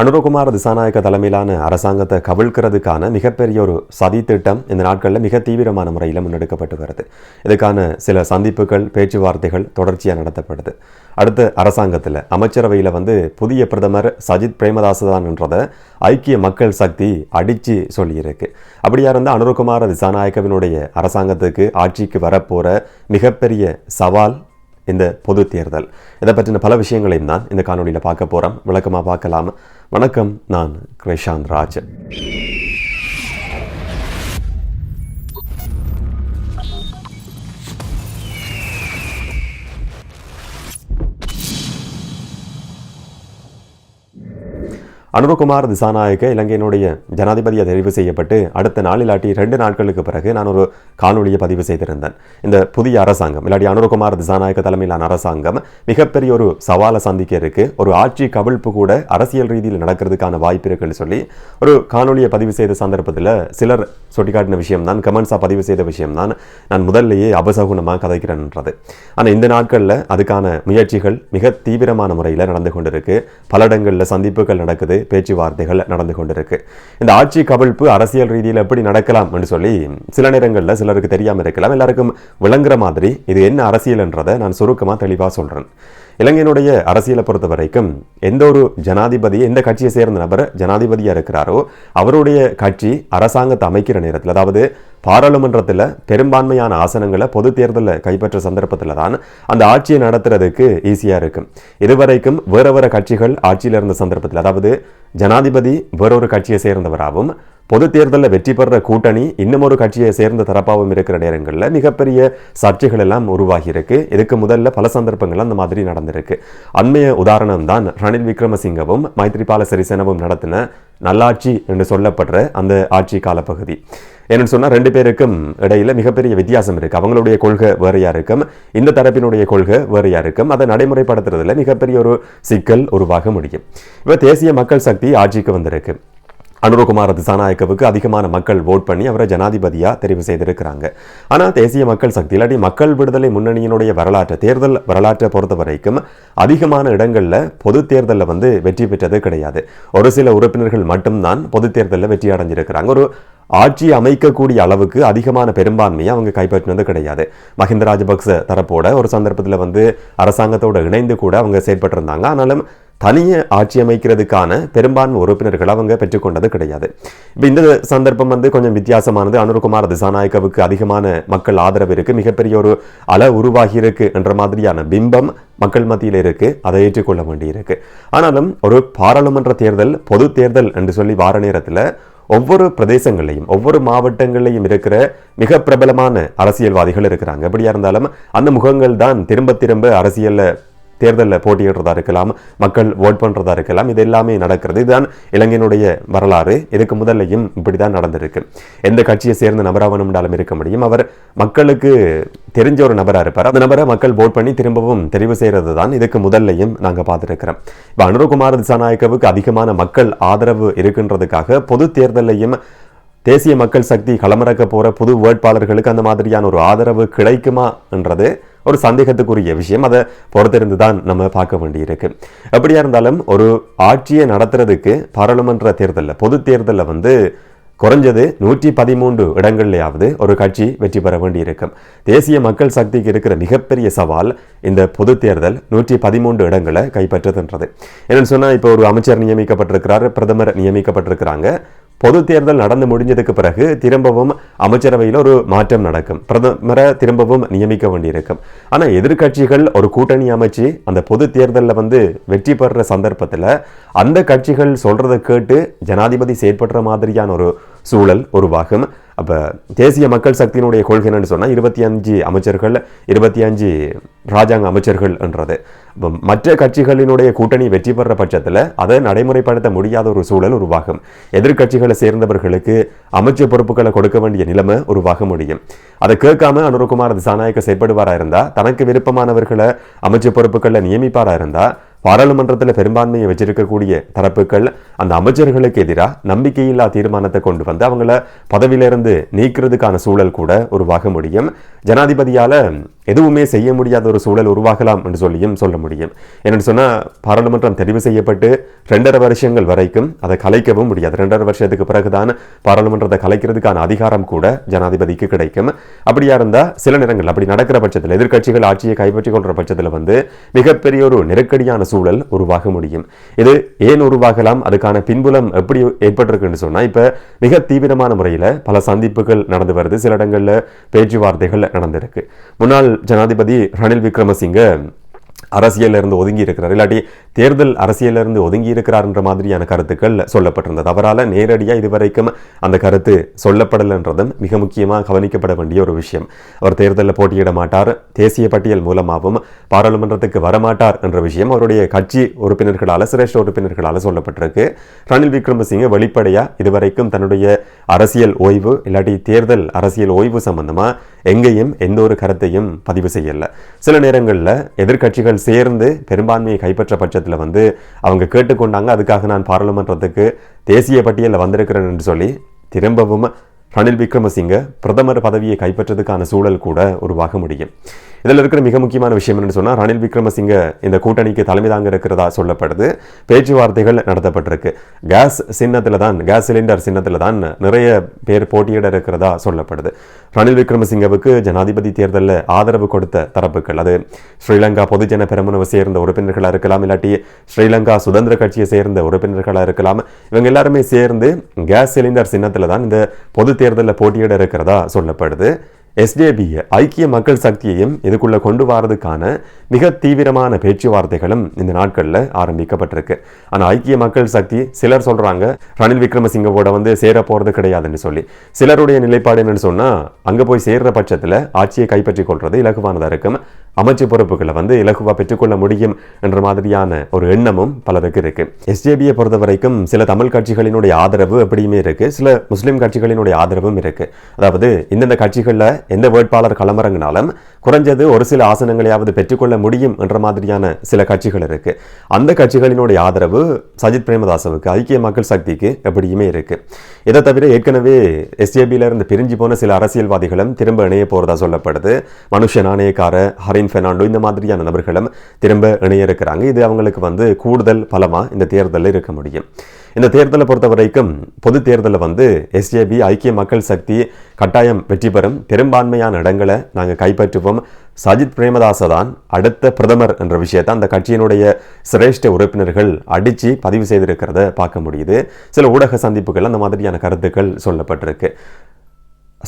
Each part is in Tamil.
அனுரகுமார் திசாநாயக்க தலைமையிலான அரசாங்கத்தை கவிழ்க்கிறதுக்கான மிகப்பெரிய ஒரு சதி திட்டம் இந்த நாட்களில் மிக தீவிரமான முறையில் முன்னெடுக்கப்பட்டு வருது. இதுக்கான சில சந்திப்புகள் பேச்சுவார்த்தைகள் தொடர்ச்சியாக நடத்தப்படுது. அடுத்த அரசாங்கத்தில் அமைச்சரவையில் வந்து புதிய பிரதமர் சஜித் பிரேமதாச ஐக்கிய மக்கள் சக்தி அடித்து சொல்லியிருக்கு. அப்படியா இருந்தால் அனுரகுமார திசாநாயக்கவினுடைய அரசாங்கத்துக்கு ஆட்சிக்கு வரப்போகிற மிகப்பெரிய சவால் இந்த பொது தேர்தல். இதை பற்றின பல விஷயங்களையும் தான் இந்த காணொலியில் பார்க்க போகிறோம் விளக்கமாக பார்க்கலாம். வணக்கம் நான் கிரிஷாந்த் ராஜ் அனுபகுமார் திசாநாயக்க இலங்கையினுடைய ஜனாதிபதியை தெரிவு செய்யப்பட்டு அடுத்த நாள் இல்லாட்டி ரெண்டு நாட்களுக்கு பிறகு நான் ஒரு காணொலியை பதிவு செய்திருந்தேன். இந்த புதிய அரசாங்கம் இல்லாட்டி அனுரகுமார் திசாநாயக்க தலைமையிலான அரசாங்கம் மிகப்பெரிய ஒரு சவாலை சந்திக்க இருக்கு. ஒரு ஆட்சி கவிழ்ப்பு கூட அரசியல் ரீதியில் நடக்கிறதுக்கான வாய்ப்பு இருக்குன்னு சொல்லி ஒரு காணொலியை பதிவு செய்த சந்தர்ப்பத்தில் சிலர் சுட்டிக்காட்டின விஷயம் தான் கமெண்ட்ஸாக பதிவு செய்த விஷயம் தான் நான் முதல்லையே அபசகுணமாக கதைக்கிறேன்ன்றது ஆனால் இந்த நாட்களில் அதுக்கான முயற்சிகள் மிக தீவிரமான முறையில் நடந்து கொண்டிருக்கு. பல இடங்களில் சந்திப்புகள் நடக்குது. பேச்சுவார்த்தைகள் நடந்து கொண்டிருக்கு. இந்த ஆட்சி கவிழ்ப்பு அரசியல் ரீதியில் எப்படி நடக்கலாம் என்று சொல்லி சில நேரங்களில் சிலருக்கு தெரியாமல் இருக்கலாம். எல்லாருக்கும் விளங்குற மாதிரி இது என்ன அரசியல்ன்றதை நான் சுருக்கமாக தெளிவாக சொல்கிறேன் இலங்கையினுடைய அரசியலை பொறுத்த வரைக்கும் எந்த ஒரு ஜனாதிபதி எந்த கட்சியை சேர்ந்த நபர் ஜனாதிபதியாக இருக்கிறாரோ அவருடைய கட்சி அரசாங்கத்தை அமைக்கிற நேரத்தில் அதாவது பாராளுமன்றத்தில் பெரும்பான்மையான ஆசனங்களை பொது தேர்தலில் கைப்பற்ற சந்தர்ப்பத்தில் தான் அந்த ஆட்சியை நடத்துறதுக்கு ஈஸியாக இருக்கும். இதுவரைக்கும் வேற வேற கட்சிகள் ஆட்சியில் இருந்த சந்தர்ப்பத்தில் அதாவது ஜனாதிபதி வேறொரு கட்சியை சேர்ந்தவராகவும் பொது தேர்தலில் வெற்றி பெற கூட்டணி இன்னும் ஒரு கட்சியை சேர்ந்த தரப்பாகவும் இருக்கிற நேரங்களில் மிகப்பெரிய சர்ச்சைகள் எல்லாம் உருவாகியிருக்கு. இதுக்கு முதல்ல பல சந்தர்ப்பங்கள் அந்த மாதிரி நடந்திருக்கு. அண்மைய உதாரணம் தான் ரணில் விக்ரமசிங்கவும் மைத்ரிபால சிறிசேனவும் நடத்தின நல்லாட்சி என்று சொல்லப்படுற அந்த ஆட்சி காலப்பகுதி. என்னன்னு சொன்னால் ரெண்டு பேருக்கும் இடையில மிகப்பெரிய வித்தியாசம் இருக்குது அவங்களுடைய கொள்கை வேறையாக இருக்கும். இந்த தரப்பினுடைய கொள்கை வேறையாக இருக்கும். அதை நடைமுறைப்படுத்துறதுல மிகப்பெரிய ஒரு சிக்கல் உருவாக முடியும். இப்போ தேசிய மக்கள் சக்தி ஆட்சிக்கு வந்திருக்கு. அனுரகுமார திசாநாயக்கவுக்கு அதிகமான மக்கள் ஓட் பண்ணி அவரை ஜனாதிபதியாக தெரிவு செய்திருக்கிறாங்க. ஆனால் தேசிய மக்கள் சக்தி இல்லாட்டி மக்கள் விடுதலை முன்னணியினுடைய வரலாற்றை தேர்தல் வரலாற்றை பொறுத்த வரைக்கும் அதிகமான இடங்களில் பொது தேர்தலில் வந்து வெற்றி பெற்றது கிடையாது. ஒரு சில உறுப்பினர்கள் மட்டும்தான் பொது தேர்தலில் வெற்றி அடைஞ்சிருக்கிறாங்க. ஒரு ஆட்சி அமைக்கக்கூடிய அளவுக்கு அதிகமான பெரும்பான்மையை அவங்க கைப்பற்றினது கிடையாது. மஹிந்த ராஜபக்ச தரப்போட ஒரு சந்தர்ப்பத்தில் வந்து அரசாங்கத்தோட இணைந்து கூட அவங்க செயற்பட்டிருந்தாங்க. ஆனாலும் தனியே ஆட்சி அமைக்கிறதுக்கான பெரும்பான்மை உறுப்பினர்கள் அவங்க பெற்றுக்கொண்டது கிடையாது. இப்போ இந்த சந்தர்ப்பம் வந்து கொஞ்சம் வித்தியாசமானது. அனுர்குமார் திசாநாயக்கவுக்கு அதிகமான மக்கள் ஆதரவு இருக்குது மிகப்பெரிய ஒரு அல உருவாகி இருக்கு என்ற மாதிரியான பிம்பம் மக்கள் மத்தியில் இருக்கு. அதை ஏற்றுக்கொள்ள வேண்டியிருக்கு ஆனாலும் ஒரு பாராளுமன்ற தேர்தல் பொது தேர்தல் என்று சொல்லி வார நேரத்தில் ஒவ்வொரு பிரதேசங்களையும் ஒவ்வொரு மாவட்டங்களையும் இருக்கிற மிக பிரபலமான அரசியல்வாதிகள் இருக்கிறாங்க. எப்படியா இருந்தாலும் அந்த முகங்கள் தான் திரும்ப திரும்ப அரசியலில் தேர்தலில் போட்டியிடுறதா இருக்கலாம் மக்கள் ஓட் பண்ணுறதா இருக்கலாம் இது எல்லாமே நடக்கிறது. இதுதான் இலங்கையினுடைய வரலாறு. இதுக்கு முதல்லையும் இப்படி தான் நடந்திருக்கு. எந்த கட்சியை சேர்ந்த நபராக வேணும்னாலும் இருக்க முடியும். அவர் மக்களுக்கு தெரிஞ்ச ஒரு நபராக இருப்பார். அந்த நபரை மக்கள் ஓட் பண்ணி திரும்பவும் தெரிவு செய்கிறது தான் இதுக்கு முதல்லையும் நாங்கள் பார்த்துருக்கிறோம். இப்போ அனுரகுமார் திசாநாயக்கவுக்கு அதிகமான மக்கள் ஆதரவு இருக்கின்றதுக்காக பொது தேர்தலையும் தேசிய மக்கள் சக்தி களமிறக்க போகிற புது வேட்பாளர்களுக்கு அந்த மாதிரியான ஒரு ஆதரவு கிடைக்குமா என்றது ஒரு சந்தேகத்துக்குரிய விஷயம். அதை பொறுத்திருந்து தான் நம்ம பார்க்க வேண்டியிருக்கு. எப்படியா இருந்தாலும் ஒரு ஆட்சியை நடத்துறதுக்கு பாராளுமன்ற தேர்தலில் பொது தேர்தலில் வந்து குறைஞ்சது நூற்றி பதிமூன்று இடங்கள்லையாவது ஒரு கட்சி வெற்றி பெற வேண்டியிருக்கும். தேசிய மக்கள் சக்திக்கு இருக்கிற மிகப்பெரிய சவால் இந்த பொது தேர்தல் நூற்றி பதிமூன்று இடங்களை கைப்பற்றுதுன்றது என்னன்னு சொன்னால் இப்போ ஒரு அமைச்சர் நியமிக்கப்பட்டிருக்கிறார் பிரதமர் நியமிக்கப்பட்டிருக்கிறாங்க. பொது தேர்தல் நடந்து முடிஞ்சதுக்கு பிறகு திரும்பவும் அமைச்சரவையில் ஒரு மாற்றம் நடக்கும். பிரதமரை திரும்பவும் நியமிக்க வேண்டியிருக்கும். ஆனால் எதிர்கட்சிகள் ஒரு கூட்டணி அமைச்சு அந்த பொது தேர்தலில் வந்து வெற்றி பெறுற சந்தர்ப்பத்தில் அந்த கட்சிகள் சொல்றதை கேட்டு ஜனாதிபதி செயற்படுற மாதிரியான ஒரு சூழல் உருவாகும். அப்போ தேசிய மக்கள் சக்தியினுடைய கொள்கை என்னன்னு சொன்னால் இருபத்தி அஞ்சு அமைச்சர்கள் இருபத்தி அஞ்சு ராஜாங்க அமைச்சர்கள் என்றது. இப்போ மற்ற கட்சிகளினுடைய கூட்டணி வெற்றி பெற பட்சத்தில் அதை நடைமுறைப்படுத்த முடியாத ஒரு சூழல் உருவாகும். எதிர்கட்சிகளை சேர்ந்தவர்களுக்கு அமைச்சர் பொறுப்புகளை கொடுக்க வேண்டிய நிலைமை உருவாக முடியும். அதை கேட்காம அனுரகுமார் திசாநாயக்க செயற்படுவாராக இருந்தால் தனக்கு விருப்பமானவர்களை அமைச்சர் பொறுப்புகளில் நியமிப்பாராக இருந்தால் பாராளுமன்றத்தில் பெரும்பான்மையை வச்சிருக்கக்கூடிய தரப்புகள் அந்த அமைச்சர்களுக்கு எதிராக நம்பிக்கையில்லா தீர்மானத்தை கொண்டு வந்து அவங்கள பதவியிலிருந்து நீக்கிறதுக்கான சூழல் கூட உருவாக முடியும். ஜனாதிபதியால் எதுவுமே செய்ய முடியாத ஒரு சூழல் உருவாகலாம் என்று சொல்லியும் சொல்ல முடியும். என்னென்னு சொன்னால் பாராளுமன்றம் தெரிவு செய்யப்பட்டு ரெண்டரை வருஷங்கள் வரைக்கும் அதை கலைக்கவும் முடியாது. ரெண்டரை வருஷத்துக்கு பிறகுதான் பாராளுமன்றத்தை கலைக்கிறதுக்கான அதிகாரம் கூட ஜனாதிபதிக்கு கிடைக்கும். அப்படியா இருந்தால் சில நேரங்கள் அப்படி நடக்கிற பட்சத்தில் எதிர்க்கட்சிகள் ஆட்சியை கைப்பற்றிக் கொள்கிற பட்சத்தில் வந்து மிகப்பெரிய ஒரு நெருக்கடியான சூழல் உருவாக முடியும். இது ஏன் உருவாகலாம்? அதுக்கான பின்புலம் எப்படி ஏற்பட்டிருக்குன்னு சொன்னால் இப்போ மிக தீவிரமான முறையில் பல சந்திப்புகள் நடந்து வருது. சில இடங்களில் பேச்சுவார்த்தைகள் நடந்திருக்கு. முன்னாள் ஜனாதிபதி ரணில் விக்ரமசிங்க அரசியலில் இருந்து ஒதுங்கி இருக்கிறார். இல்லாட்டி தேர்தல் அரசியலிருந்து ஒதுங்கி இருக்கிறார்ன்ற மாதிரியான கருத்துக்கள் சொல்லப்பட்டிருந்தது அவரால் நேரடியாக இதுவரைக்கும் அந்த கருத்து சொல்லப்படலைன்றதும் மிக முக்கியமாக கவனிக்கப்பட வேண்டிய ஒரு விஷயம். அவர் தேர்தலில் போட்டியிட மாட்டார். தேசிய பட்டியல் மூலமாகவும் பாராளுமன்றத்துக்கு வரமாட்டார் என்ற விஷயம் அவருடைய கட்சி உறுப்பினர்களால் சிரேஷ்ட உறுப்பினர்களால் சொல்லப்பட்டிருக்கு. ரணில் விக்ரமசிங்க வெளிப்படையாக இதுவரைக்கும் தன்னுடைய அரசியல் ஓய்வு இல்லாட்டி தேர்தல் அரசியல் ஓய்வு சம்பந்தமாக எங்கேயும் எந்த ஒரு கருத்தையும் பதிவு செய்யலை. சில நேரங்களில் எதிர்கட்சிகள் சேர்ந்து பெரும்பான்மையை கைப்பற்ற பட்சத்தில் வந்து அவங்க கேட்டுக்கொண்டாங்க. அதுக்காக நான் பாராளுமன்றத்துக்கு தேசிய பட்டியலில் வந்திருக்கிறேன் என்று சொல்லி திரும்பவும் ரணில் விக்ரமசிங்க பிரதமர் பதவியை கைப்பற்றதுக்கான சூழல் கூட உருவாக முடியும். இதில் இருக்கிற மிக முக்கியமான விஷயம் என்னன்னு சொன்னால் ரணில் விக்ரமசிங்க இந்த கூட்டணிக்கு தலைமை தாங்க இருக்கிறதா சொல்லப்படுது. பேச்சுவார்த்தைகள் நடத்தப்பட்டிருக்கு. கேஸ் சின்னத்தில் தான் கேஸ் சிலிண்டர் சின்னத்தில் தான் நிறைய பேர் போட்டியிட இருக்கிறதா சொல்லப்படுது. ரணில் விக்ரமசிங்கவுக்கு ஜனாதிபதி தேர்தலில் ஆதரவு கொடுத்த தரப்புகள் அது ஸ்ரீலங்கா பொதுஜன பெருமனவை சேர்ந்த உறுப்பினர்களாக இருக்கலாம் இல்லாட்டி ஸ்ரீலங்கா சுதந்திர கட்சியை சேர்ந்த உறுப்பினர்களாக இருக்கலாம் இவங்க எல்லாருமே சேர்ந்து கேஸ் சிலிண்டர் சின்னத்தில் தான் இந்த பொது தேர்தலில் போட்டியிட இருக்கிறதா சொல்லப்படுது. எஸ்ஜேபி ஐக்கிய மக்கள் சக்தியையும் இதுக்குள்ளே கொண்டு வரதுக்கான மிக தீவிரமான பேச்சுவார்த்தைகளும் இந்த நாட்களில் ஆரம்பிக்கப்பட்டிருக்கு. ஆனால் ஐக்கிய மக்கள் சக்தி சிலர் சொல்கிறாங்க ரணில் விக்ரமசிங்கவோட வந்து சேர போகிறது கிடையாதுன்னு சொல்லி. சிலருடைய நிலைப்பாடு என்னன்னு சொன்னால் அங்கே போய் சேர்ற பட்சத்தில் ஆட்சியை கைப்பற்றி கொள்வது இலகுவானதாக இருக்கும். அமைச்சு பொறுப்புகளை வந்து இலகுவாக பெற்றுக்கொள்ள முடியும் என்ற மாதிரியான ஒரு எண்ணமும் பலருக்கு இருக்கு. எஸ்ஜேபியை பொறுத்த வரைக்கும் சில தமிழ் கட்சிகளினுடைய ஆதரவு எப்படியுமே இருக்கு. சில முஸ்லீம் கட்சிகளினுடைய ஆதரவும் இருக்கு. அதாவது இந்தந்த கட்சிகளில் எந்த வேட்பாளர் களமிறங்கினாலும் குறைஞ்சது ஒரு சில ஆசனங்களையாவது பெற்றுக்கொள்ள முடியும் என்ற மாதிரியான சில கட்சிகள் இருக்கு. அந்த கட்சிகளினுடைய ஆதரவு சஜித் பிரேமதாசவுக்கு ஐக்கிய மக்கள் சக்திக்கு எப்படியுமே இருக்கு. இதை தவிர ஏற்கனவே எஸ்ஏபியில இருந்து பிரிஞ்சு போன சில அரசியல்வாதிகளும் திரும்ப இணைய போறதா சொல்லப்படுது. மனுஷ நாணயக்கார ஹரின் பெர்னாண்டோ இந்த மாதிரியான நபர்களும் திரும்ப இணைய இருக்கிறாங்க. இது அவங்களுக்கு வந்து கூடுதல் பலமா இந்த தேர்தலில் இருக்க முடியும். இந்த தேர்தலை பொறுத்த வரைக்கும் பொது தேர்தலில் வந்து எஸ்ஏபி ஐக்கிய மக்கள் சக்தி கட்டாயம் வெற்றி பெறும். பெரும்பான்மையான இடங்களை நாங்கள் கைப்பற்றுவோம். சஜித் பிரேமதாச தான் அடுத்த பிரதமர் என்ற விஷயத்தை அந்த கட்சியினுடைய சிரேஷ்ட உறுப்பினர்கள் அடித்து பதிவு செய்திருக்கிறத பார்க்க முடியுது. சில ஊடக சந்திப்புகள் அந்த மாதிரியான கருத்துக்கள் சொல்லப்பட்டிருக்கு.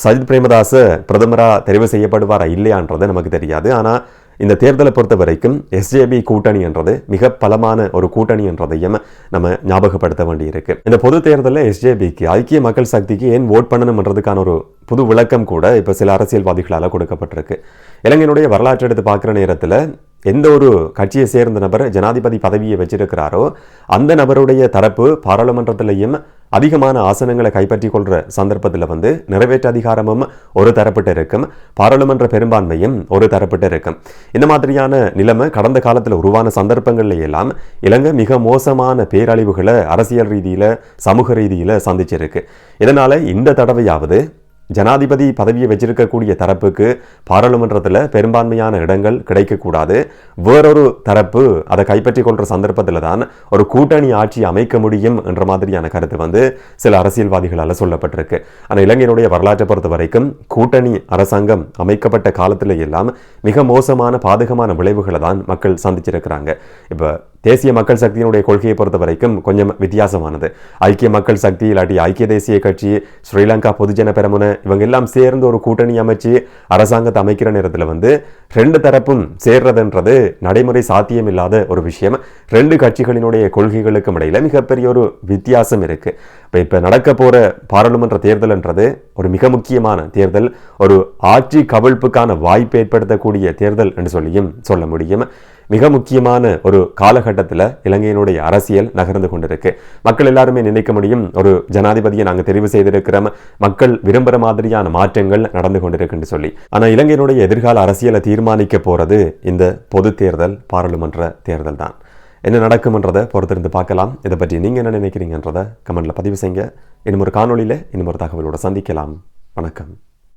சஜித் பிரேமதாச பிரதமராக தெரிவு செய்யப்படுவாரா இல்லையான்றது நமக்கு தெரியாது. ஆனால் இந்த தேர்தலை பொறுத்த வரைக்கும் எஸ்ஜேபி கூட்டணி என்றது மிக பலமான ஒரு கூட்டணி என்றதையும் நம்ம ஞாபகப்படுத்த வேண்டியிருக்கு. இந்த பொது தேர்தலில் எஸ்ஜேபிக்கு ஐக்கிய மக்கள் சக்திக்கு ஏன் ஓட் பண்ணணும்ன்றதுக்கான ஒரு புது விளக்கம் கூட இப்போ சில அரசியல்வாதிகளால் கொடுக்கப்பட்டிருக்கு. இலங்கையினுடைய வரலாற்றை எடுத்து பார்க்குற நேரத்தில் எந்த ஒரு கட்சியை சேர்ந்த நபர் ஜனாதிபதி பதவியை வச்சிருக்கிறாரோ அந்த நபருடைய தரப்பு பாராளுமன்றத்திலையும் அதிகமான ஆசனங்களை கைப்பற்றி கொள்கிற சந்தர்ப்பத்தில் வந்து நிறைவேற்ற அதிகாரமும் ஒரு தரப்பட்டு இருக்கும். பாராளுமன்ற பெரும்பான்மையும் ஒரு தரப்பட்டு இருக்கும். இந்த மாதிரியான நிலைமை கடந்த காலத்தில் உருவான சந்தர்ப்பங்கள்ல எல்லாம் இலங்கை மிக மோசமான பேரழிவுகளை அரசியல் ரீதியில் சமூக ரீதியில் சந்திச்சிருக்கு. இதனால இந்த தடவையாவது ஜனாதிபதி பதவியை வச்சிருக்கக்கூடிய தரப்புக்கு பாராளுமன்றத்தில் பெரும்பான்மையான இடங்கள் கிடைக்கக்கூடாது. வேறொரு தரப்பு அதை கைப்பற்றி கொள்கிற சந்தர்ப்பத்தில் தான் ஒரு கூட்டணி ஆட்சி அமைக்க முடியும் என்ற மாதிரியான கருத்து வந்து சில அரசியல்வாதிகளால் சொல்லப்பட்டிருக்கு. ஆனால் இலங்கையினுடைய வரலாற்றை பொறுத்த வரைக்கும் கூட்டணி அரசாங்கம் அமைக்கப்பட்ட காலத்தில் எல்லாம் மிக மோசமான பாதகமான விளைவுகளை தான் மக்கள் சந்திச்சிருக்கிறாங்க. இப்போ தேசிய மக்கள் சக்தியினுடைய கொள்கையை பொறுத்த வரைக்கும் கொஞ்சம் வித்தியாசமானது. ஐக்கிய மக்கள் சக்தி இல்லாட்டி ஐக்கிய தேசிய கட்சி ஸ்ரீலங்கா பொதுஜன பெரமுன இவங்க எல்லாம் சேர்ந்து ஒரு கூட்டணி அமைச்சு அரசாங்கத்தை அமைக்கிற நேரத்தில் வந்து ரெண்டு தரப்பும் சேர்றதுன்றது நடைமுறை சாத்தியம் இல்லாத ஒரு விஷயம். ரெண்டு கட்சிகளினுடைய கொள்கைகளுக்கும் இடையில மிகப்பெரிய ஒரு வித்தியாசம் இருக்கு. இப்போ இப்போ நடக்க போகிற பாராளுமன்ற தேர்தல்ன்றது ஒரு மிக முக்கியமான தேர்தல். ஒரு ஆட்சி கவிழ்ப்புக்கான வாய்ப்பு ஏற்படுத்தக்கூடிய தேர்தல் என்று சொல்லியும் சொல்ல முடியும். மிக முக்கியமான ஒரு காலகட்டத்தில் இலங்கையினுடைய அரசியல் நகர்ந்து கொண்டிருக்கு. மக்கள் எல்லாருமே நினைக்க முடியும் ஒரு ஜனாதிபதியை நாங்கள் தெரிவு செய்திருக்கிறோம். மக்கள் விரும்புகிற மாதிரியான மாற்றங்கள் நடந்து கொண்டிருக்குன்னு சொல்லி. ஆனால் இலங்கையினுடைய எதிர்கால அரசியலை தீர்மானிக்க போகிறது இந்த பொது தேர்தல் பாராளுமன்ற தேர்தல் தான். என்ன நடக்கும்ன்றதை பொறுத்திருந்து பார்க்கலாம். இதை பற்றி நீங்கள் என்ன நினைக்கிறீங்கன்றதை கமெண்ட்டில் பதிவு செய்யுங்க. இன்னும் ஒரு காணொலியில் இன்னும் ஒரு தகவலோட சந்திக்கலாம். வணக்கம்.